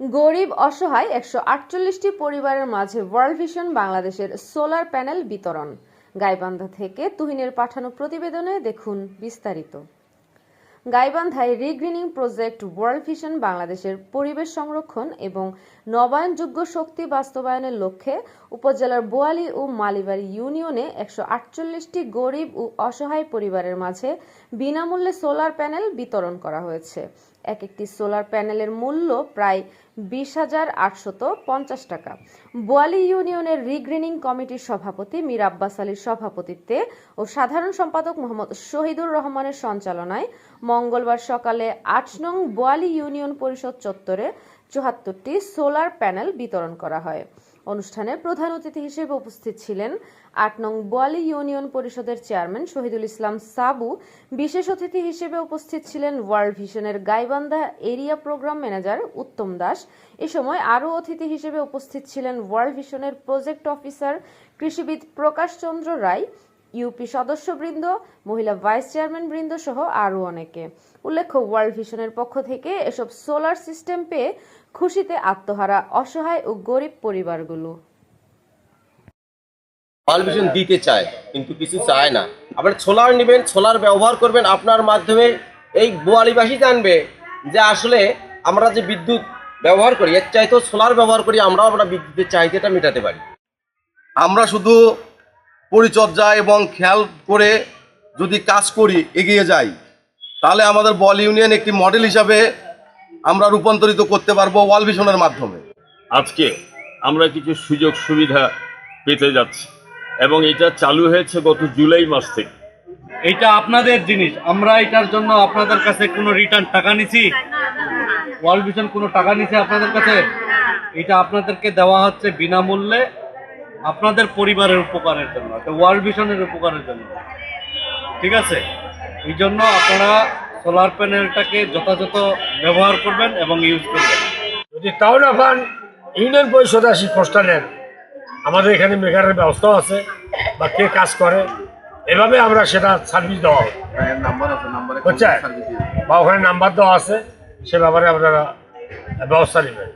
গরিব অসহায় একশো আটচল্লিশটি পরিবারের মাঝে ওয়ার্ল্ড ভিশন বাংলাদেশের সোলার প্যানেল বিতরণ। গাইবান্ধা থেকে তুহিনের পাঠানো প্রতিবেদনে দেখুন বিস্তারিত। গাইবান্ধায় রিগ্রিনিং প্রজেক্ট ওয়ার্ল্ড ভিশন, বাংলাদেশের পরিবেশ সংরক্ষণ এবং নবায়নযোগ্য শক্তি বাস্তবায়নের লক্ষ্যে উপজেলার বোয়ালি ও মালিবাড়ি ইউনিয়নে একশো আটচল্লিশটি গরিব ও অসহায় পরিবারের মাঝে বিনামূল্যে সোলার প্যানেল বিতরণ করা হয়েছে। এক একটি সোলার প্যানেলের মূল্য প্রায় বিশ হাজার আটশত পঞ্চাশ টাকা। বোয়ালি ইউনিয়নের রিগ্রিনিং কমিটির সভাপতি মীর আব্বাস আলীর সভাপতিত্বে ও সাধারণ সম্পাদক মোহাম্মদ শহীদুর রহমানের সঞ্চালনায় মঙ্গলবার সকালে আট নং বোয়ালি ইউনিয়ন পরিষদ চত্বরে চুহাত্তরটি সোলার প্যানেল বিতরণ করা হয়। অনুষ্ঠানে প্রধান অতিথি হিসেবে উপস্থিত ছিলেন আট নং বোয়ালি ইউনিয়ন পরিষদের চেয়ারম্যান শহীদুল ইসলাম সাবু। বিশেষ অতিথি হিসেবে উপস্থিত ছিলেন world ভিশনের Gaibandha area programme manager Uttam Das. এ সময় আরও অতিথি হিসেবে উপস্থিত ছিলেন ওয়ার্ল্ড ভিশনের প্রজেক্ট অফিসার কৃষিবিদ প্রকাশ চন্দ্র রায় ইউপি সদস্যবৃন্দ মহিলা ভাইস চেয়ারম্যান বৃন্দ সহ আরও অনেকে। উল্লেখ্য ওয়ার্ল্ড ভিশনের পক্ষ থেকে এসব সোলার সিস্টেম পেয়ে খুশিতে আত্মহারা অসহায় ও গরিব পরিবারগুলো। পারমিশন দিতে চায় কিন্তু কিছু চায় না। আবার সোলার নেবেন সোলার ব্যবহার করবেন আপনার মাধ্যমে। এই বোয়ালিবাসী জানবে যে আসলে আমরা যে বিদ্যুৎ ব্যবহার করি এর চাইতেও সোলার ব্যবহার করি আমরাও আমরা বিদ্যুতের চাহিদাটা মেটাতে পারি। আমরা শুধু পরিচর্যা এবং খেয়াল করে যদি কাজ করি এগিয়ে যাই তাহলে আমাদের বল ইউনিয়ন একটি মডেল হিসাবে আমরা রূপান্তরিত করতে পারব ওয়াল ভিশনের মাধ্যমে। আজকে আমরা কিছু সুযোগ সুবিধা পেতে যাচ্ছি এবং এটা চালু হয়েছে গত জুলাই মাস থেকে। এইটা আপনাদের জিনিস আমরা এটার জন্য আপনাদের কাছে কোনো রিটার্ন টাকা নিছি? ওয়ার্ল্ড ভিশন কোনো টাকা নিছে আপনাদের কাছে? এটা আপনাদেরকে দেওয়া হচ্ছে বিনামূল্যে। আপনাদের পরিবারের উপকারের জন্য একটা ওয়ার্ল্ড ভিশনের উপকারের জন্য। ঠিক আছে? এই জন্য আপনারা সোলার প্যানেলটাকে যথাযথ ব্যবহার করবেন এবং ইউজ করবেন। যদি তাও না পান ইউনিয়ন পরিষদ আসি খোঁজটা নেন। আমাদের এখানে মেকারের ব্যবস্থাও আছে বা কে কাজ করে এভাবে আমরা সেটা সার্ভিস দেওয়া হবে। বুঝছেন বা ওখানে নাম্বার দেওয়া আছে সে ব্যাপারে আপনারা ব্যবস্থা নেবেন।